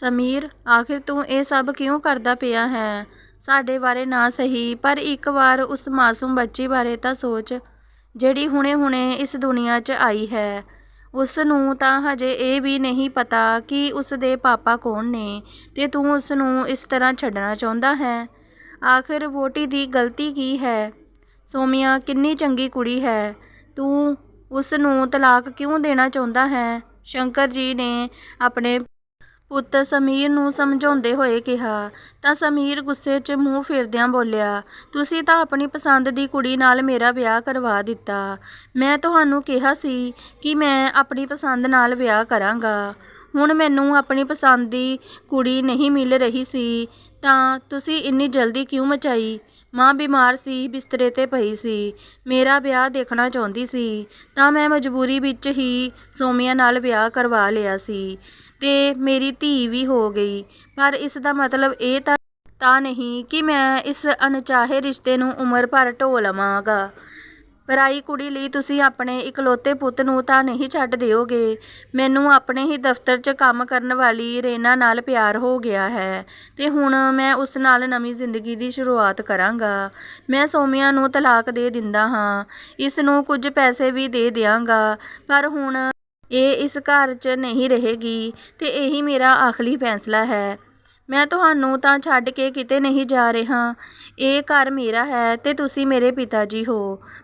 ਸਮੀਰ, ਆਖਿਰ ਤੂੰ ਇਹ ਸਭ ਕਿਉਂ ਕਰਦਾ ਪਿਆ ਹੈ? ਸਾਡੇ ਬਾਰੇ ਨਾ ਸਹੀ, ਪਰ ਇੱਕ ਵਾਰ ਉਸ ਮਾਸੂਮ ਬੱਚੀ ਬਾਰੇ ਤਾਂ ਸੋਚ, ਜਿਹੜੀ ਹੁਣੇ-ਹੁਣੇ ਇਸ ਦੁਨੀਆ 'ਚ ਆਈ ਹੈ। ਉਸ ਨੂੰ ਤਾਂ ਹਜੇ ਇਹ ਵੀ ਨਹੀਂ ਪਤਾ ਕਿ ਉਸ ਦੇ ਪਾਪਾ ਕੌਣ ਨੇ, ਤੇ ਤੂੰ ਉਸ ਨੂੰ ਇਸ ਤਰ੍ਹਾਂ ਛੱਡਣਾ ਚਾਹੁੰਦਾ ਹੈ? ਆਖਿਰ ਵੋਟੀ ਦੀ ਗਲਤੀ ਕੀ ਹੈ? ਸੋਮੀਆ, ਕਿੰਨੀ ਚੰਗੀ ਕੁੜੀ ਹੈ। ਤੂੰ ਉਸ ਨੂੰ ਤਲਾਕ ਕਿਉਂ ਦੇਣਾ ਚਾਹੁੰਦਾ ਹੈ? ਸ਼ੰਕਰ ਜੀ ਨੇ ਆਪਣੇ ਪੁੱਤ ਸਮੀਰ ਨੂੰ ਸਮਝਾਉਂਦੇ ਹੋਏ ਕਿਹਾ, ਤਾਂ ਸਮੀਰ ਗੁੱਸੇ 'ਚ ਮੂੰਹ ਫੇਰਦਿਆਂ ਬੋਲਿਆ, ਤੁਸੀਂ ਤਾਂ ਆਪਣੀ ਪਸੰਦ ਦੀ ਕੁੜੀ ਨਾਲ ਮੇਰਾ ਵਿਆਹ ਕਰਵਾ ਦਿੱਤਾ। ਮੈਂ ਤੁਹਾਨੂੰ ਕਿਹਾ ਸੀ ਕਿ ਮੈਂ ਆਪਣੀ ਪਸੰਦ ਨਾਲ ਵਿਆਹ ਕਰਾਂਗਾ। ਹੁਣ ਮੈਨੂੰ ਆਪਣੀ ਪਸੰਦ ਦੀ ਕੁੜੀ ਨਹੀਂ ਮਿਲ ਰਹੀ ਸੀ। ਤਾਂ ਤੁਸੀਂ ਇੰਨੀ ਜਲਦੀ ਕਿਉਂ ਮਚਾਈ? ਮਾਂ ਬਿਮਾਰ ਸੀ, ਬਿਸਤਰੇ ਤੇ ਪਈ ਸੀ। ਮੇਰਾ ਵਿਆਹ ਦੇਖਣਾ ਚਾਹੁੰਦੀ ਸੀ, ਤਾਂ ਮੈਂ ਮਜਬੂਰੀ ਵਿੱਚ ਹੀ ਸੋਮੀਆ ਨਾਲ ਵਿਆਹ ਕਰਵਾ ਲਿਆ ਸੀ ਤੇ ਮੇਰੀ ਧੀ ਵੀ ਹੋ ਗਈ। ਪਰ ਇਸ ਦਾ ਮਤਲਬ ਇਹ ਤਾਂ ਤਾਂ ਨਹੀਂ ਕਿ ਮੈਂ ਇਸ ਅਣਚਾਹੇ ਰਿਸ਼ਤੇ ਨੂੰ ਉਮਰ ਭਰ ਢੋ ਲਵਾਂਗਾ। ਪਰਾਈ ਕੁੜੀ ਲਈ ਤੁਸੀਂ ਆਪਣੇ ਇਕਲੌਤੇ ਪੁੱਤ ਨੂੰ ਤਾਂ ਨਹੀਂ ਛੱਡ ਦਿਓਗੇ। ਮੈਨੂੰ ਆਪਣੇ ਹੀ ਦਫ਼ਤਰ 'ਚ ਕੰਮ ਕਰਨ ਵਾਲੀ ਰੇਨਾ ਨਾਲ ਪਿਆਰ ਹੋ ਗਿਆ ਹੈ ਤੇ ਹੁਣ ਮੈਂ ਉਸ ਨਾਲ ਨਵੀਂ ਜ਼ਿੰਦਗੀ ਦੀ ਸ਼ੁਰੂਆਤ ਕਰਾਂਗਾ। ਮੈਂ ਸੋਮਿਆ ਨੂੰ ਤਲਾਕ ਦੇ ਦਿੰਦਾ ਹਾਂ, ਇਸ ਨੂੰ ਕੁਝ ਪੈਸੇ ਵੀ ਦੇ ਦਿਆਂਗਾ, ਪਰ ਹੁਣ ਇਹ ਇਸ ਘਰ 'ਚ ਨਹੀਂ ਰਹੇਗੀ ਤੇ ਇਹੀ ਮੇਰਾ ਆਖਰੀ ਫੈਸਲਾ ਹੈ। ਮੈਂ ਤੁਹਾਨੂੰ ਤਾਂ ਛੱਡ ਕੇ ਕਿਤੇ ਨਹੀਂ ਜਾ ਰਿਹਾ। ਇਹ ਘਰ ਮੇਰਾ ਹੈ ਤੇ ਤੁਸੀਂ ਮੇਰੇ ਪਿਤਾ ਜੀ ਹੋ।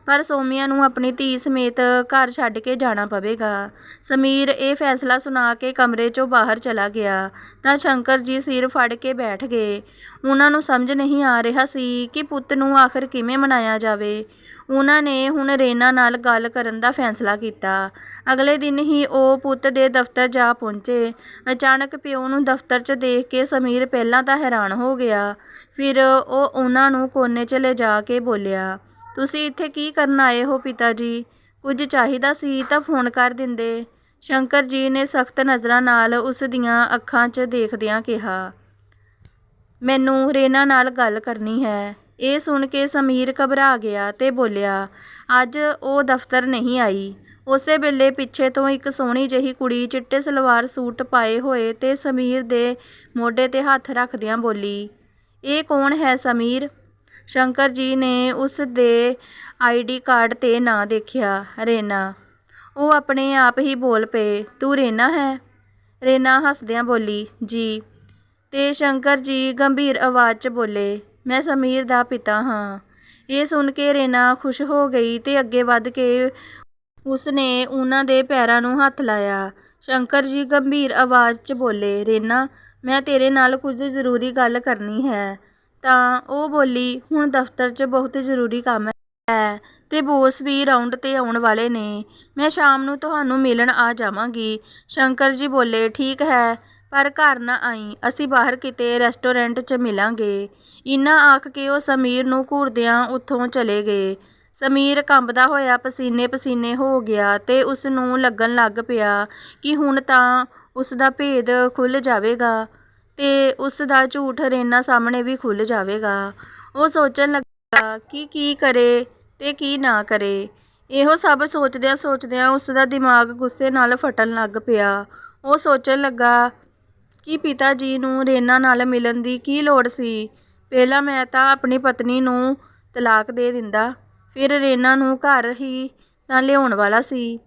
ਪਰ ਸੋਮੀਆ ਨੂੰ ਆਪਣੀ ਧੀ ਸਮੇਤ ਘਰ ਛੱਡ ਕੇ ਜਾਣਾ ਪਵੇਗਾ। ਸਮੀਰ ਇਹ ਫੈਸਲਾ ਸੁਣਾ ਕੇ ਕਮਰੇ 'ਚੋਂ ਬਾਹਰ ਚਲਾ ਗਿਆ। ਤਾਂ ਸ਼ੰਕਰ ਜੀ ਸਿਰ ਫੜ ਕੇ ਬੈਠ ਗਏ। ਉਹਨਾਂ ਨੂੰ ਸਮਝ ਨਹੀਂ ਆ ਰਿਹਾ ਸੀ ਕਿ ਪੁੱਤ ਨੂੰ ਆਖਰ ਕਿਵੇਂ ਮਨਾਇਆ ਜਾਵੇ। ਉਹਨਾਂ ਨੇ ਹੁਣ ਰੇਨਾ ਨਾਲ ਗੱਲ ਕਰਨ ਦਾ ਫੈਸਲਾ ਕੀਤਾ। ਅਗਲੇ ਦਿਨ ਹੀ ਉਹ ਪੁੱਤ ਦੇ ਦਫ਼ਤਰ ਜਾ ਪਹੁੰਚੇ। ਅਚਾਨਕ ਪਿਓ ਨੂੰ ਦਫ਼ਤਰ 'ਚ ਦੇਖ ਕੇ ਸਮੀਰ ਪਹਿਲਾਂ ਤਾਂ ਹੈਰਾਨ ਹੋ ਗਿਆ। ਫਿਰ ਉਹ ਉਹਨਾਂ ਨੂੰ ਕੋਨੇ 'ਚ ਲਿਜਾ ਕੇ ਬੋਲਿਆ, ਤੁਸੀਂ ਇੱਥੇ ਕੀ ਕਰਨ ਆਏ ਹੋ ਪਿਤਾ ਜੀ ਕੁਝ ਚਾਹੀਦਾ ਸੀ ਤਾਂ ਫੋਨ ਕਰ ਦਿੰਦੇ। ਸ਼ੰਕਰ ਜੀ ਨੇ ਸਖਤ ਨਜ਼ਰਾਂ ਨਾਲ ਉਸ ਦੀਆਂ ਅੱਖਾਂ 'ਚ ਦੇਖਦਿਆਂ ਕਿਹਾ, ਮੈਨੂੰ ਰੇਨਾ ਨਾਲ ਗੱਲ ਕਰਨੀ ਹੈ। ਇਹ ਸੁਣ ਕੇ ਸਮੀਰ ਘਬਰਾ ਗਿਆ ਤੇ ਬੋਲਿਆ, ਅੱਜ ਉਹ ਦਫ਼ਤਰ ਨਹੀਂ ਆਈ। ਉਸੇ ਵੇਲੇ ਪਿੱਛੇ ਤੋਂ ਇੱਕ ਸੋਹਣੀ ਜਿਹੀ ਕੁੜੀ ਚਿੱਟੇ ਸਲਵਾਰ ਸੂਟ ਪਾਏ ਹੋਏ ਤੇ ਸਮੀਰ ਦੇ ਮੋਢੇ ਤੇ ਹੱਥ ਰੱਖਦਿਆਂ ਬੋਲੀ, ਇਹ ਕੌਣ ਹੈ ਸਮੀਰ? ਸ਼ੰਕਰ ਜੀ ਨੇ ਉਸ ਦੇ ਆਈਡੀ ਕਾਰਡ ਤੇ ਨਾਂ ਦੇਖਿਆ, ਰੇਨਾ। ਉਹ ਆਪਣੇ ਆਪ ਹੀ ਬੋਲ ਪਏ, ਤੂੰ ਰੇਨਾ ਹੈ? ਰੇਨਾ ਹੱਸਦਿਆਂ ਬੋਲੀ, ਜੀ। ਤੇ ਸ਼ੰਕਰ ਜੀ ਗੰਭੀਰ ਆਵਾਜ਼ 'ਚ ਬੋਲੇ ਮੈਂ ਸਮੀਰ ਦਾ ਪਿਤਾ ਹਾਂ। ਇਹ ਸੁਣ ਕੇ ਰੇਨਾ ਖੁਸ਼ ਹੋ ਗਈ ਤੇ ਅੱਗੇ ਵੱਧ ਕੇ ਉਸ ਨੇ ਉਹਨਾਂ ਦੇ ਪੈਰਾਂ ਨੂੰ ਹੱਥ ਲਾਇਆ। ਸ਼ੰਕਰ ਜੀ ਗੰਭੀਰ ਆਵਾਜ਼ 'ਚ ਬੋਲੇ, ਰੇਨਾ, ਮੈਂ ਤੇਰੇ ਨਾਲ ਕੁਝ ਜ਼ਰੂਰੀ ਗੱਲ ਕਰਨੀ ਹੈ। ਤਾਂ ਉਹ ਬੋਲੀ, ਹੁਣ ਦਫ਼ਤਰ 'ਚ ਬਹੁਤ ਜ਼ਰੂਰੀ ਕੰਮ ਹੈ ਤੇ ਬੋਸ ਵੀ ਰਾਉਂਡ ਤੇ ਆਉਣ ਵਾਲੇ ਨੇ। ਮੈਂ ਸ਼ਾਮ ਨੂੰ ਤੁਹਾਨੂੰ ਮਿਲਣ ਆ ਜਾਵਾਂਗੀ। ਸ਼ੰਕਰ ਜੀ ਬੋਲੇ, ਠੀਕ ਹੈ। ਪਰ ਘਰ ਨਾ ਆਈ, ਅਸੀਂ ਬਾਹਰ ਕਿਤੇ ਰੈਸਟੋਰੈਂਟ 'ਚ ਮਿਲਾਂਗੇ। ਇੰਨਾ ਆਖ ਕੇ ਉਹ ਸਮੀਰ ਨੂੰ ਘੂਰਦਿਆਂ ਉੱਥੋਂ ਚਲੇ ਗਏ। ਸਮੀਰ ਕੰਬਦਾ ਹੋਇਆ ਪਸੀਨੇ ਪਸੀਨੇ ਹੋ ਗਿਆ ਤੇ ਉਸ ਨੂੰ ਲੱਗਣ ਲੱਗ ਪਿਆ ਕਿ ਹੁਣ ਤਾਂ ਉਸ ਦਾ ਭੇਦ ਖੁੱਲ ਜਾਵੇਗਾ ਤੇ ਉਸ ਦਾ ਝੂਠ ਰੇਨਾ ਸਾਹਮਣੇ ਵੀ ਖੁੱਲ ਜਾਵੇਗਾ। ਉਹ ਸੋਚਣ ਲੱਗਾ ਕਿ ਕੀ ਕਰੇ ਤੇ ਕੀ ਨਾ ਕਰੇ। ਇਹੋ ਸਭ ਸੋਚਦਿਆਂ ਸੋਚਦਿਆਂ ਉਸ ਦਾ ਦਿਮਾਗ ਗੁੱਸੇ ਨਾਲ ਫਟਣ ਲੱਗ ਪਿਆ। ਉਹ ਸੋਚਣ ਲੱਗਾ ਕਿ ਪਿਤਾ ਜੀ ਨੂੰ ਰੇਨਾ ਨਾਲ ਮਿਲਣ ਦੀ ਕੀ ਲੋੜ ਸੀ? ਪਹਿਲਾਂ ਮੈਂ ਤਾਂ ਆਪਣੀ ਪਤਨੀ ਨੂੰ ਤਲਾਕ ਦੇ ਦਿੰਦਾ, ਫਿਰ ਰੇਨਾ ਨੂੰ ਘਰ ਹੀ ਤਾਂ ਲਿਆਉਣ ਵਾਲਾ ਸੀ।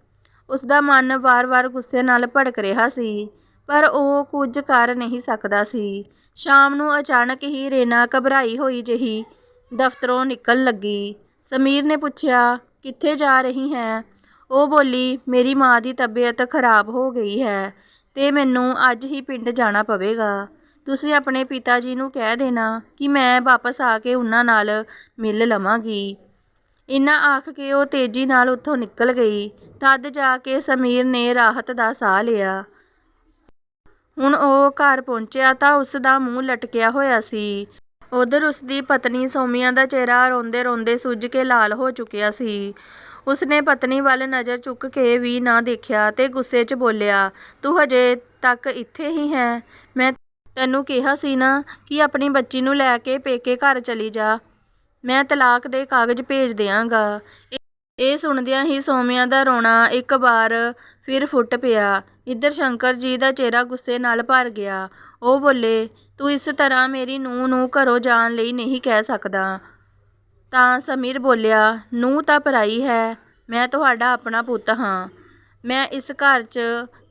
ਉਸ ਦਾ ਮਨ ਵਾਰ-ਵਾਰ ਗੁੱਸੇ ਨਾਲ ਭੜਕ ਰਿਹਾ ਸੀ, ਪਰ ਉਹ ਕੁਝ ਕਰ ਨਹੀਂ ਸਕਦਾ ਸੀ। ਸ਼ਾਮ ਨੂੰ ਅਚਾਨਕ ਹੀ ਰੇਨਾ ਘਬਰਾਈ ਹੋਈ ਜਿਹੀ ਦਫ਼ਤਰੋਂ ਨਿਕਲ ਲੱਗੀ। ਸਮੀਰ ਨੇ ਪੁੱਛਿਆ, ਕਿੱਥੇ ਜਾ ਰਹੀ ਹੈ? ਉਹ ਬੋਲੀ, ਮੇਰੀ ਮਾਂ ਦੀ ਤਬੀਅਤ ਖਰਾਬ ਹੋ ਗਈ ਹੈ। ਅਤੇ ਮੈਨੂੰ ਅੱਜ ਹੀ ਪਿੰਡ ਜਾਣਾ ਪਵੇਗਾ। ਤੁਸੀਂ ਆਪਣੇ ਪਿਤਾ ਜੀ ਨੂੰ ਕਹਿ ਦੇਣਾ ਕਿ ਮੈਂ ਵਾਪਸ ਆ ਕੇ ਉਹਨਾਂ ਨਾਲ ਮਿਲ ਲਵਾਂਗੀ। ਇੰਨਾ ਆਖ ਕੇ ਉਹ ਤੇਜ਼ੀ ਨਾਲ ਉੱਥੋਂ ਨਿਕਲ ਗਈ। ਤਦ ਜਾ ਕੇ ਸਮੀਰ ਨੇ ਰਾਹਤ ਦਾ ਸਾਹ ਲਿਆ। ਹੁਣ ਉਹ ਘਰ ਪਹੁੰਚਿਆ ਤਾਂ ਉਸ ਦਾ ਮੂੰਹ ਲਟਕਿਆ ਹੋਇਆ ਸੀ। ਉਧਰ ਉਸ ਦੀ ਪਤਨੀ ਸੋਮੀਆ ਦਾ ਚਿਹਰਾ ਰੋਂਦੇ ਰੋਂਦੇ ਸੁੱਜ ਕੇ ਲਾਲ ਹੋ ਚੁੱਕਿਆ ਸੀ। ਉਸਨੇ ਪਤਨੀ ਵੱਲ ਨਜ਼ਰ ਚੁੱਕ ਕੇ ਵੀ ਨਾ ਦੇਖਿਆ ਤੇ ਗੁੱਸੇ 'ਚ ਬੋਲਿਆ, ਤੂੰ ਹਜੇ ਤੱਕ ਇੱਥੇ ਹੀ ਹੈ? ਮੈਂ ਤੈਨੂੰ ਕਿਹਾ ਸੀ ਨਾ ਕਿ ਆਪਣੀ ਬੱਚੀ ਨੂੰ ਲੈ ਕੇ ਪੇਕੇ ਘਰ ਚਲੀ ਜਾ। ਮੈਂ ਤਲਾਕ ਦੇ ਕਾਗਜ਼ ਭੇਜ ਦਿਆਂਗਾ। ਇਹ ਸੁਣਦਿਆਂ ਹੀ ਸੋਮਿਆ ਦਾ ਰੋਣਾ ਇੱਕ ਵਾਰ ਫਿਰ ਫੁੱਟ ਪਿਆ। ਇੱਧਰ ਸ਼ੰਕਰ ਜੀ ਦਾ ਚਿਹਰਾ ਗੁੱਸੇ ਨਾਲ ਭਰ ਗਿਆ। ਉਹ ਬੋਲੇ, ਤੂੰ ਇਸ ਤਰ੍ਹਾਂ ਮੇਰੀ ਨੂੰਹ ਨੂੰ ਘਰੋਂ ਜਾਣ ਲਈ ਨਹੀਂ ਕਹਿ ਸਕਦਾ। ਤਾਂ ਸਮੀਰ ਬੋਲਿਆ, ਨੂੰਹ ਤਾਂ ਪਰਾਈ ਹੈ, ਮੈਂ ਤੁਹਾਡਾ ਆਪਣਾ ਪੁੱਤ ਹਾਂ। ਮੈਂ ਇਸ ਘਰ 'ਚ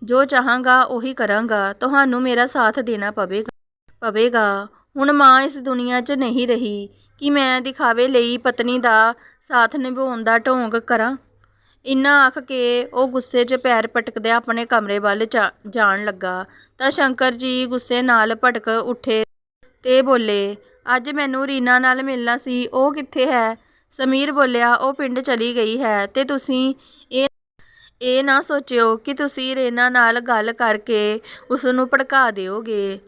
ਜੋ ਚਾਹਾਂਗਾ ਉਹੀ ਕਰਾਂਗਾ, ਤੁਹਾਨੂੰ ਮੇਰਾ ਸਾਥ ਦੇਣਾ ਪਵੇਗਾ ਪਵੇਗਾ। ਹੁਣ ਮਾਂ ਇਸ ਦੁਨੀਆ 'ਚ ਨਹੀਂ ਰਹੀ, ਕਿ ਮੈਂ ਦਿਖਾਵੇ ਲਈ ਪਤਨੀ ਦਾ ਸਾਥ ਨਿਭਾਉਣ ਦਾ ਢੋਂਗ ਕਰਾਂ? ਇੰਨਾ ਆਖ ਕੇ ਉਹ ਗੁੱਸੇ 'ਚ ਪੈਰ ਪਟਕਦਿਆਂ ਆਪਣੇ ਕਮਰੇ ਵੱਲ ਜਾਣ ਲੱਗਾ। ਤਾਂ ਸ਼ੰਕਰ ਜੀ ਗੁੱਸੇ ਨਾਲ ਭਟਕ ਉੱਠੇ ਤੇ ਬੋਲੇ ਅੱਜ ਮੈਨੂੰ ਰੀਨਾ ਨਾਲ ਮਿਲਣਾ ਸੀ, ਉਹ ਕਿੱਥੇ ਹੈ? ਸਮੀਰ ਬੋਲਿਆ, ਉਹ ਪਿੰਡ ਚਲੀ ਗਈ ਹੈ ਤੇ ਤੁਸੀਂ ਇਹ ਇਹ ਨਾ ਸੋਚਿਓ ਕਿ ਤੁਸੀਂ ਰੀਨਾ ਨਾਲ ਗੱਲ ਕਰਕੇ ਉਸ ਨੂੰ ਭੜਕਾ ਦਿਓਗੇ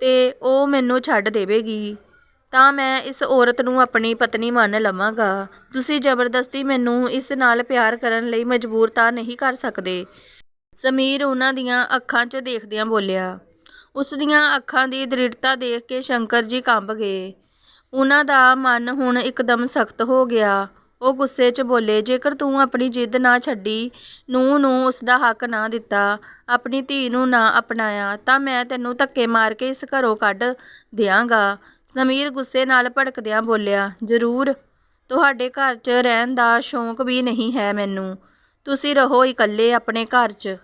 ਤੇ ਉਹ ਮੈਨੂੰ ਛੱਡ ਦੇਵੇਗੀ। ਤਾਂ ਮੈਂ ਇਸ ਔਰਤ ਨੂੰ ਆਪਣੀ ਪਤਨੀ ਮੰਨ ਲਵਾਂਗਾ। ਤੁਸੀਂ ਜ਼ਬਰਦਸਤੀ ਮੈਨੂੰ ਇਸ ਨਾਲ ਪਿਆਰ ਕਰਨ ਲਈ ਮਜਬੂਰ ਤਾਂ ਨਹੀਂ ਕਰ ਸਕਦੇ। ਸਮੀਰ ਉਹਨਾਂ ਦੀਆਂ ਅੱਖਾਂ 'ਚ ਦੇਖਦਿਆਂ ਬੋਲਿਆ ਉਸ ਦੀਆਂ ਅੱਖਾਂ ਦੀ ਦ੍ਰਿੜਤਾ ਦੇਖ ਕੇ ਸ਼ੰਕਰ ਜੀ ਕੰਬ ਗਏ। ਉਹਨਾਂ ਦਾ ਮਨ ਹੁਣ ਇੱਕਦਮ ਸਖਤ ਹੋ ਗਿਆ। ਉਹ ਗੁੱਸੇ 'ਚ ਬੋਲੇ, ਜੇਕਰ ਤੂੰ ਆਪਣੀ ਜਿੱਦ ਨਾ ਛੱਡੀ ਨੂੰ ਨੂੰ ਉਸ ਦਾ ਹੱਕ ਨਾ ਦਿੱਤਾ, ਆਪਣੀ ਧੀ ਨੂੰ ਨਾ ਅਪਣਾਇਆ, ਤਾਂ ਮੈਂ ਤੈਨੂੰ ਧੱਕੇ ਮਾਰ ਕੇ ਇਸ ਘਰੋਂ ਕੱਢ ਦਿਆਂਗਾ। ਸਮੀਰ ਗੁੱਸੇ ਨਾਲ ਭੜਕਦਿਆਂ ਬੋਲਿਆ, ਜ਼ਰੂਰ। ਤੁਹਾਡੇ ਘਰ 'ਚ ਰਹਿਣ ਦਾ ਸ਼ੌਂਕ ਵੀ ਨਹੀਂ ਹੈ ਮੈਨੂੰ। ਤੁਸੀਂ ਰਹੋ ਇਕੱਲੇ ਆਪਣੇ ਘਰ 'ਚ।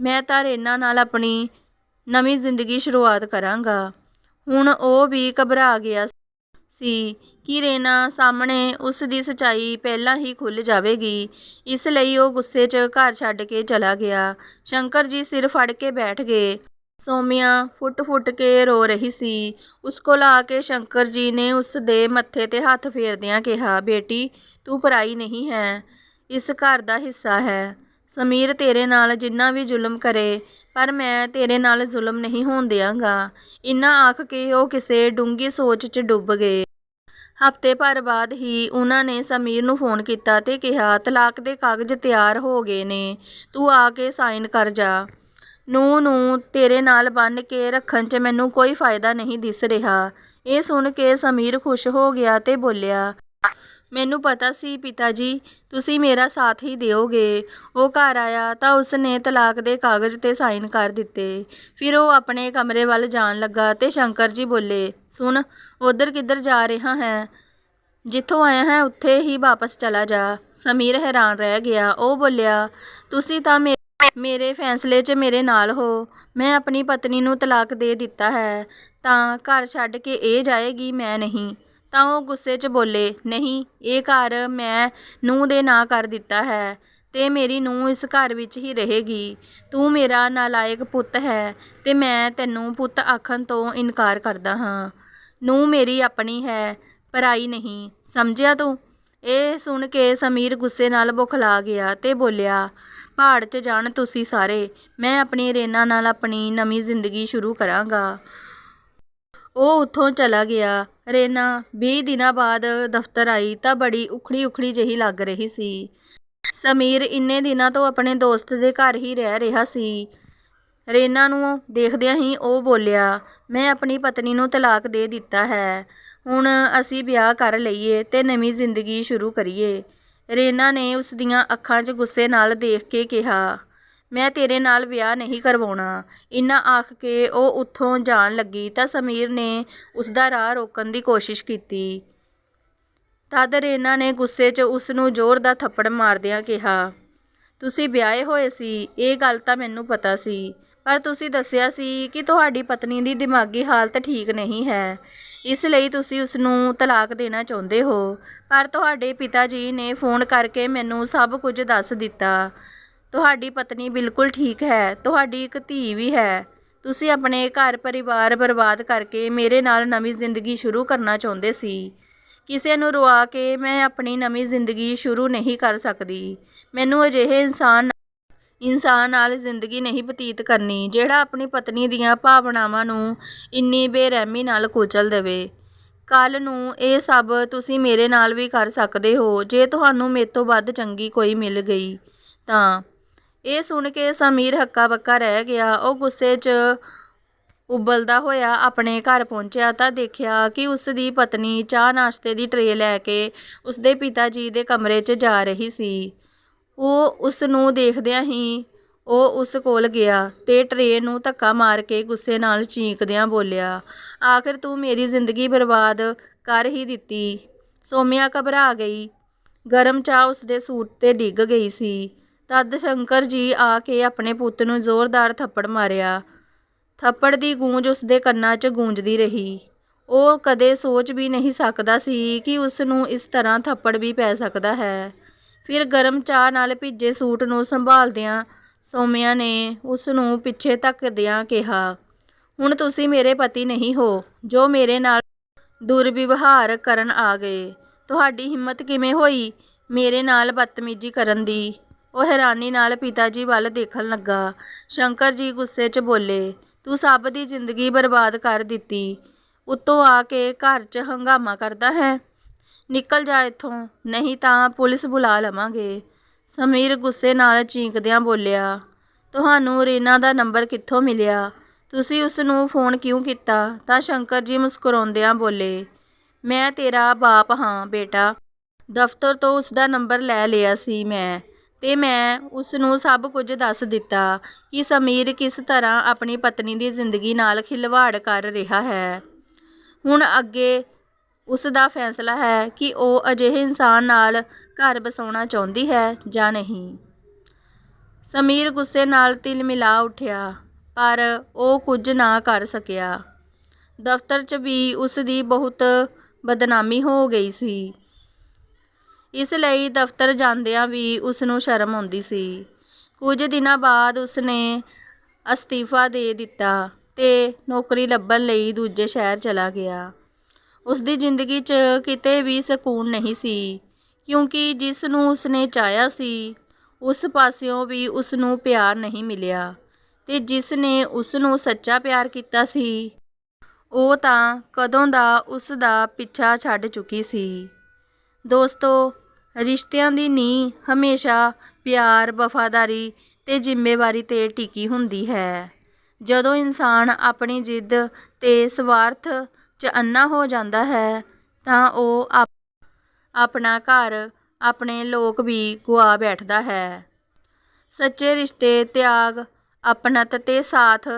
ਮੈਂ ਤਾਂ ਰੇਨਾ ਨਾਲ ਆਪਣੀ ਨਵੀਂ ਜ਼ਿੰਦਗੀ ਸ਼ੁਰੂਆਤ ਕਰਾਂਗਾ। ਹੁਣ ਉਹ ਵੀ ਘਬਰਾ ਗਿਆ ਸੀ ਕਿ ਰੇਨਾ ਸਾਹਮਣੇ ਉਸ ਦੀ ਸਚਾਈ ਪਹਿਲਾਂ ਹੀ ਖੁੱਲ ਜਾਵੇਗੀ। ਇਸ ਲਈ ਉਹ ਗੁੱਸੇ 'ਚ ਘਰ ਛੱਡ ਕੇ ਚਲਾ ਗਿਆ। ਸ਼ੰਕਰ ਜੀ ਸਿਰ ਫੜ ਕੇ ਬੈਠ ਗਏ। ਸੋਮਿਆ ਫੁੱਟ-ਫੁੱਟ ਕੇ ਰੋ ਰਹੀ ਸੀ। ਉਸ ਕੋਲ ਆ ਕੇ ਸ਼ੰਕਰ ਜੀ ਨੇ ਉਸ ਦੇ ਮੱਥੇ ਤੇ ਹੱਥ ਫੇਰਦਿਆਂ ਕਿਹਾ, ਬੇਟੀ, ਤੂੰ ਪਰਾਈ ਨਹੀਂ ਹੈ। ਇਸ ਘਰ ਦਾ ਹਿੱਸਾ ਹੈ। ਸਮੀਰ ਤੇਰੇ ਨਾਲ ਜਿੰਨਾ ਵੀ ਜ਼ੁਲਮ ਕਰੇ ਪਰ ਮੈਂ ਤੇਰੇ ਨਾਲ ਜ਼ੁਲਮ ਨਹੀਂ ਹੋਣ ਦਿਆਂਗਾ। ਇੰਨਾ ਆਖ ਕੇ ਉਹ ਕਿਸੇ ਡੂੰਗੀ ਸੋਚ 'ਚ ਡੁੱਬ ਗਏ। ਹਫ਼ਤੇ ਭਰ ਬਾਅਦ ਹੀ ਉਹਨਾਂ ਨੇ ਸਮੀਰ ਨੂੰ ਫੋਨ ਕੀਤਾ ਤੇ ਕਿਹਾ, ਤਲਾਕ ਦੇ ਕਾਗਜ਼ ਤਿਆਰ ਹੋ ਗਏ ਨੇ, ਤੂੰ ਆ ਕੇ ਸਾਈਨ ਕਰ ਜਾ। ਨੂੰ ਨੂੰ ਤੇਰੇ ਨਾਲ ਬੰਨ ਕੇ ਰੱਖਣ 'ਚ ਮੈਨੂੰ ਕੋਈ ਫਾਇਦਾ ਨਹੀਂ ਦਿਸ ਰਿਹਾ। ਇਹ ਸੁਣ ਕੇ ਸਮੀਰ ਖੁਸ਼ ਹੋ ਗਿਆ ਤੇ ਬੋਲਿਆ ਮੈਨੂੰ ਪਤਾ ਸੀ ਪਿਤਾ ਜੀ ਤੁਸੀਂ ਮੇਰਾ ਸਾਥ ਹੀ ਦਿਓਗੇ। ਉਹ ਘਰ ਆਇਆ ਤਾਂ ਉਸ ਨੇ ਤਲਾਕ ਦੇ ਕਾਗਜ਼ ਤੇ ਸਾਈਨ ਕਰ ਦਿੱਤੇ। ਫਿਰ ਉਹ ਆਪਣੇ ਕਮਰੇ ਵੱਲ ਜਾਣ ਲੱਗਾ ਤੇ ਸ਼ੰਕਰ ਜੀ ਬੋਲੇ, ਸੁਣ, ਉਧਰ ਕਿੱਧਰ ਜਾ ਰਿਹਾ ਹੈ? ਜਿੱਥੋਂ ਆਇਆ ਹੈ, ਉੱਥੇ ਹੀ ਵਾਪਸ ਚਲਾ ਜਾ। ਸਮੀਰ ਹੈਰਾਨ ਰਹਿ ਗਿਆ। ਉਹ ਬੋਲਿਆ, ਤੁਸੀਂ ਤਾਂ ਮੇ- ਮੇਰੇ ਫੈਸਲੇ 'ਚ ਮੇਰੇ ਨਾਲ ਹੋ। ਮੈਂ ਆਪਣੀ ਪਤਨੀ ਨੂੰ ਤਲਾਕ ਦੇ ਦਿੱਤਾ ਹੈ। ਤਾਂ ਘਰ ਛੱਡ ਕੇ ਇਹ ਜਾਏਗੀ, ਮੈਂ ਨਹੀਂ। ਤਾਂ ਉਹ ਗੁੱਸੇ 'ਚ ਬੋਲੇ, ਨਹੀਂ, ਇਹ ਘਰ ਮੈਂ ਨੂੰਹ ਦੇ ਨਾਂ ਕਰ ਦਿੱਤਾ ਹੈ ਤੇ ਮੇਰੀ ਨੂੰਹ ਇਸ ਘਰ ਵਿੱਚ ਹੀ ਰਹੇਗੀ। ਤੂੰ ਮੇਰਾ ਨਾਲਾਇਕ ਪੁੱਤ ਹੈ ਤੇ ਮੈਂ ਤੈਨੂੰ ਪੁੱਤ ਆਖਣ ਤੋਂ ਇਨਕਾਰ ਕਰਦਾ ਹਾਂ। ਨੂੰਹ ਮੇਰੀ ਆਪਣੀ ਹੈ, ਪਰਾਈ ਨਹੀਂ। ਸਮਝਿਆ ਤੂੰ? ਇਹ ਸੁਣ ਕੇ ਸਮੀਰ ਗੁੱਸੇ ਨਾਲ ਬੁਖਲਾ ਗਿਆ ਤੇ ਬੋਲਿਆ ਪਹਾੜ 'ਚ ਜਾਣ ਤੁਸੀਂ ਸਾਰੇ। ਮੈਂ ਆਪਣੀ ਰੇਨਾ ਨਾਲ ਆਪਣੀ ਨਵੀਂ ਜ਼ਿੰਦਗੀ ਸ਼ੁਰੂ ਕਰਾਂਗਾ। ਉਹ ਉੱਥੋਂ ਚਲਾ ਗਿਆ। ਰੇਨਾ, ਵੀਹ ਦਿਨਾਂ ਬਾਅਦ ਦਫ਼ਤਰ ਆਈ ਤਾਂ ਬੜੀ ਉਖੜੀ ਉਖੜੀ ਜਿਹੀ ਲੱਗ ਰਹੀ ਸੀ। ਸਮੀਰ ਇੰਨੇ ਦਿਨਾਂ ਤੋਂ ਆਪਣੇ ਦੋਸਤ ਦੇ ਘਰ ਹੀ ਰਹਿ ਰਿਹਾ ਸੀ। ਰੇਨਾ ਨੂੰ ਦੇਖਦਿਆਂ ਹੀ ਉਹ ਬੋਲਿਆ, ਮੈਂ ਆਪਣੀ ਪਤਨੀ ਨੂੰ ਤਲਾਕ ਦੇ ਦਿੱਤਾ ਹੈ। ਹੁਣ ਅਸੀਂ ਵਿਆਹ ਕਰ ਲਈਏ ਤੇ ਨਵੀਂ ਜ਼ਿੰਦਗੀ ਸ਼ੁਰੂ ਕਰੀਏ। ਰੇਨਾ ਨੇ ਉਸ ਦੀਆਂ ਅੱਖਾਂ 'ਚ ਗੁੱਸੇ ਨਾਲ ਦੇਖ ਕੇ ਕਿਹਾ। ਮੈਂ ਤੇਰੇ ਨਾਲ ਵਿਆਹ ਨਹੀਂ ਕਰਵਾਉਣਾ। ਇੰਨਾ ਆਖ ਕੇ ਉਹ ਉੱਥੋਂ ਜਾਣ ਲੱਗੀ ਤਾਂ ਸਮੀਰ ਨੇ ਉਸਦਾ ਰਾਹ ਰੋਕਣ ਦੀ ਕੋਸ਼ਿਸ਼ ਕੀਤੀ। ਤਦ ਰੇਨਾ ਨੇ ਗੁੱਸੇ 'ਚ ਉਸ ਨੂੰ ਜ਼ੋਰ ਦਾ ਥੱਪੜ ਮਾਰਦਿਆਂ ਕਿਹਾ, ਤੁਸੀਂ ਵਿਆਹੇ ਹੋਏ ਸੀ, ਇਹ ਗੱਲ ਤਾਂ ਮੈਨੂੰ ਪਤਾ ਸੀ, ਪਰ ਤੁਸੀਂ ਦੱਸਿਆ ਸੀ ਕਿ ਤੁਹਾਡੀ ਪਤਨੀ ਦੀ ਦਿਮਾਗੀ ਹਾਲਤ ਠੀਕ ਨਹੀਂ ਹੈ। ਇਸ ਲਈ ਤੁਸੀਂ ਉਸ ਨੂੰ ਤਲਾਕ ਦੇਣਾ ਚਾਹੁੰਦੇ ਹੋ। ਪਰ ਤੁਹਾਡੇ ਪਿਤਾ ਜੀ ਨੇ ਫੋਨ ਕਰਕੇ ਮੈਨੂੰ ਸਭ ਕੁਝ ਦੱਸ ਦਿੱਤਾ। ਤੁਹਾਡੀ ਪਤਨੀ ਬਿਲਕੁਲ ਠੀਕ ਹੈ, ਤੁਹਾਡੀ ਇੱਕ ਧੀ ਵੀ ਹੈ। ਤੁਸੀਂ ਆਪਣੇ ਘਰ ਪਰਿਵਾਰ ਬਰਬਾਦ ਕਰਕੇ ਮੇਰੇ ਨਾਲ ਨਵੀਂ ਜ਼ਿੰਦਗੀ ਸ਼ੁਰੂ ਕਰਨਾ ਚਾਹੁੰਦੇ ਸੀ। ਕਿਸੇ ਨੂੰ ਰੁਆ ਕੇ ਮੈਂ ਆਪਣੀ ਨਵੀਂ ਜ਼ਿੰਦਗੀ ਸ਼ੁਰੂ ਨਹੀਂ ਕਰ ਸਕਦੀ। ਮੈਨੂੰ ਅਜਿਹੇ ਇਨਸਾਨ ਇਨਸਾਨ ਨਾਲ ਜ਼ਿੰਦਗੀ ਨਹੀਂ ਬਤੀਤ ਕਰਨੀ, ਜਿਹੜਾ ਆਪਣੀ ਪਤਨੀ ਦੀਆਂ ਭਾਵਨਾਵਾਂ ਨੂੰ ਇੰਨੀ ਬੇਰਹਿਮੀ ਨਾਲ ਕੁਚਲ ਦੇਵੇ। ਕੱਲ ਨੂੰ ਇਹ ਸਭ ਤੁਸੀਂ ਮੇਰੇ ਨਾਲ ਵੀ ਕਰ ਸਕਦੇ ਹੋ, ਜੇ ਤੁਹਾਨੂੰ ਮੇਰੇ ਤੋਂ ਵੱਧ ਚੰਗੀ ਕੋਈ ਮਿਲ ਗਈ ਤਾਂ। ਇਹ ਸੁਣ ਕੇ ਸਮੀਰ ਹੱਕਾ ਬੱਕਾ ਰਹਿ ਗਿਆ। ਉਹ ਗੁੱਸੇ 'ਚ ਉਬਲਦਾ ਹੋਇਆ ਆਪਣੇ ਘਰ ਪਹੁੰਚਿਆ ਤਾਂ ਦੇਖਿਆ ਕਿ ਉਸ ਦੀ ਪਤਨੀ ਚਾਹ ਨਾਸ਼ਤੇ ਦੀ ਟਰੇ ਲੈ ਕੇ ਉਸ ਦੇ ਪਿਤਾ ਜੀ ਦੇ ਕਮਰੇ 'ਚ ਜਾ ਰਹੀ ਸੀ। ਉਹ ਉਸ ਨੂੰ ਦੇਖਦਿਆਂ ਹੀ ਉਹ ਉਸ ਕੋਲ ਗਿਆ ਤੇ ਟਰੇ ਨੂੰ ਧੱਕਾ ਮਾਰ ਕੇ ਗੁੱਸੇ ਨਾਲ ਚੀਕਦਿਆਂ ਬੋਲਿਆ, ਆਖਿਰ ਤੂੰ ਮੇਰੀ ਜ਼ਿੰਦਗੀ ਬਰਬਾਦ ਕਰ ਹੀ ਦਿੱਤੀ। ਸੋਮਿਆ ਘਬਰਾ ਗਈ। ਗਰਮ ਚਾਹ ਉਸਦੇ ਸੂਟ ਤੇ ਡਿੱਗ ਗਈ ਸੀ। ਤਦ ਸ਼ੰਕਰ ਜੀ ਆ ਕੇ ਆਪਣੇ ਪੁੱਤ ਨੂੰ ਜ਼ੋਰਦਾਰ ਥੱਪੜ ਮਾਰਿਆ। ਥੱਪੜ ਦੀ ਗੂੰਜ ਉਸਦੇ ਕੰਨਾਂ 'ਚ ਗੂੰਜਦੀ ਰਹੀ। ਉਹ ਕਦੇ ਸੋਚ ਵੀ ਨਹੀਂ ਸਕਦਾ ਸੀ ਕਿ ਉਸ ਨੂੰ ਇਸ ਤਰ੍ਹਾਂ ਥੱਪੜ ਵੀ ਪੈ ਸਕਦਾ ਹੈ। ਫਿਰ ਗਰਮ ਚਾਹ ਨਾਲ ਭਿੱਜੇ ਸੂਟ ਨੂੰ ਸੰਭਾਲਦਿਆਂ ਸੋਮਿਆ ਨੇ ਉਸ ਨੂੰ ਪਿੱਛੇ ਧੱਕਦਿਆਂ ਕਿਹਾ, ਹੁਣ ਤੁਸੀਂ ਮੇਰੇ ਪਤੀ ਨਹੀਂ ਹੋ, ਜੋ ਮੇਰੇ ਨਾਲ ਦੁਰਵਿਵਹਾਰ ਕਰਨ ਆ ਗਏ। ਤੁਹਾਡੀ ਹਿੰਮਤ ਕਿਵੇਂ ਹੋਈ ਮੇਰੇ ਨਾਲ ਬਦਤਮੀਜ਼ੀ ਕਰਨ ਦੀ? ਉਹ ਹੈਰਾਨੀ ਨਾਲ ਪਿਤਾ ਜੀ ਵੱਲ ਦੇਖਣ ਲੱਗਾ। ਸ਼ੰਕਰ ਜੀ ਗੁੱਸੇ 'ਚ ਬੋਲੇ, ਤੂੰ ਸਭ ਦੀ ਜ਼ਿੰਦਗੀ ਬਰਬਾਦ ਕਰ ਦਿੱਤੀ। ਉੱਤੋਂ ਆ ਕੇ ਘਰ 'ਚ ਹੰਗਾਮਾ ਕਰਦਾ ਹੈ। ਨਿਕਲ ਜਾ ਇੱਥੋਂ, ਨਹੀਂ ਤਾਂ ਪੁਲਿਸ ਬੁਲਾ ਲਵਾਂਗੇ। ਸਮੀਰ ਗੁੱਸੇ ਨਾਲ ਚੀਕਦਿਆਂ ਬੋਲਿਆ, ਤੁਹਾਨੂੰ ਰੀਨਾ ਦਾ ਨੰਬਰ ਕਿੱਥੋਂ ਮਿਲਿਆ? ਤੁਸੀਂ ਉਸ ਨੂੰ ਫੋਨ ਕਿਉਂ ਕੀਤਾ? ਤਾਂ ਸ਼ੰਕਰ ਜੀ ਮੁਸਕਰਾਉਂਦਿਆਂ ਬੋਲੇ, ਮੈਂ ਤੇਰਾ ਬਾਪ ਹਾਂ ਬੇਟਾ। ਦਫ਼ਤਰ ਤੋਂ ਉਸ ਦਾ ਨੰਬਰ ਲੈ ਲਿਆ ਸੀ ਮੈਂ। ਤੇ ਮੈਂ ਉਸ ਨੂੰ ਸਭ ਕੁਝ ਦੱਸ ਦਿੱਤਾ ਕਿ ਸਮੀਰ ਕਿਸ ਤਰ੍ਹਾਂ ਆਪਣੀ ਪਤਨੀ ਦੀ ਜ਼ਿੰਦਗੀ ਨਾਲ ਖਿਲਵਾੜ ਕਰ ਰਿਹਾ ਹੈ। ਹੁਣ ਅੱਗੇ ਉਸ ਦਾ ਫੈਸਲਾ ਹੈ ਕਿ ਉਹ ਅਜਿਹੇ ਇਨਸਾਨ ਨਾਲ ਘਰ ਬਸਾਉਣਾ ਚਾਹੁੰਦੀ ਹੈ ਜਾਂ ਨਹੀਂ। ਸਮੀਰ ਗੁੱਸੇ ਨਾਲ ਤਿਲ ਮਿਲਾ ਉੱਠਿਆ, ਪਰ ਉਹ ਕੁਝ ਨਾ ਕਰ ਸਕਿਆ। ਦਫ਼ਤਰ 'ਚ ਵੀ ਉਸ ਦੀ ਬਹੁਤ ਬਦਨਾਮੀ ਹੋ ਗਈ ਸੀ। ਇਸ ਲਈ ਦਫ਼ਤਰ ਜਾਂਦਿਆਂ ਵੀ ਉਸ ਨੂੰ ਸ਼ਰਮ ਆਉਂਦੀ ਸੀ। ਕੁਝ ਦਿਨਾਂ ਬਾਅਦ ਉਸ ਨੇ ਅਸਤੀਫਾ ਦੇ ਦਿੱਤਾ ਅਤੇ ਨੌਕਰੀ ਲੱਭਣ ਲਈ ਦੂਜੇ ਸ਼ਹਿਰ ਚਲਾ ਗਿਆ। ਉਸ ਦੀ ਜ਼ਿੰਦਗੀ 'ਚ ਕਿਤੇ ਵੀ ਸਕੂਨ ਨਹੀਂ ਸੀ, ਕਿਉਂਕਿ ਜਿਸ ਨੂੰ ਉਸਨੇ ਚਾਹਿਆ ਸੀ, ਉਸ ਪਾਸਿਓਂ ਵੀ ਉਸ ਨੂੰ ਪਿਆਰ ਨਹੀਂ ਮਿਲਿਆ ਅਤੇ ਜਿਸ ਨੇ ਉਸ ਨੂੰ ਸੱਚਾ ਪਿਆਰ ਕੀਤਾ ਸੀ, ਉਹ ਤਾਂ ਕਦੋਂ ਦਾ ਉਸ ਦਾ ਪਿੱਛਾ ਛੱਡ ਚੁੱਕੀ ਸੀ। ਦੋਸਤੋ, ਰਿਸ਼ਤਿਆਂ ਦੀ ਨੀਂਹ ਹਮੇਸ਼ਾ ਪਿਆਰ, ਵਫਾਦਾਰੀ ਅਤੇ ਜ਼ਿੰਮੇਵਾਰੀ ਤੇ ਟਿਕੀ ਹੁੰਦੀ ਹੈ। ਜਦੋਂ ਇਨਸਾਨ ਆਪਣੀ ਜਿੱਦ ਅਤੇ ਸਵਾਰਥ 'ਚ ਅੰਨਾ ਹੋ ਜਾਂਦਾ ਹੈ, ਤਾਂ ਉਹ ਆਪ- ਆਪਣਾ ਘਰ, ਆਪਣੇ ਲੋਕ ਵੀ ਗੁਆ ਬੈਠਦਾ ਹੈ। ਸੱਚੇ ਰਿਸ਼ਤੇ ਤਿਆਗ, ਆਪਣਤ ਅਤੇ ਸਾਥ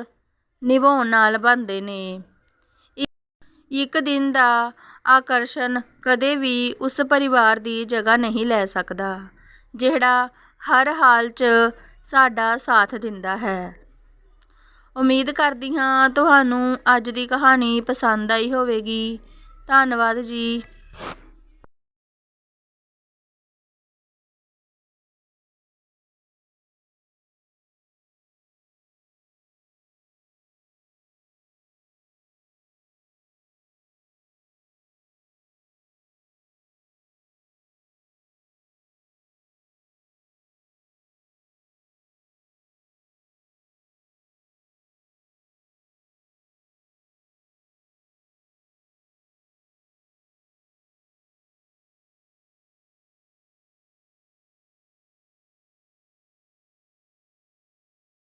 ਨਿਭਾਉਣ ਨਾਲ ਬਣਦੇ ਨੇ। ਇੱਕ ਦਿਨ ਦਾ ਆਕਰਸ਼ਣ ਕਦੇ ਵੀ ਉਸ ਪਰਿਵਾਰ ਦੀ ਜਗ੍ਹਾ ਨਹੀਂ ਲੈ ਸਕਦਾ, ਜਿਹੜਾ ਹਰ ਹਾਲ 'ਚ ਸਾਡਾ ਸਾਥ ਦਿੰਦਾ ਹੈ। ਉਮੀਦ ਕਰਦੀ ਹਾਂ ਤੁਹਾਨੂੰ ਅੱਜ ਦੀ ਕਹਾਣੀ ਪਸੰਦ ਆਈ ਹੋਵੇਗੀ। ਧੰਨਵਾਦ ਜੀ।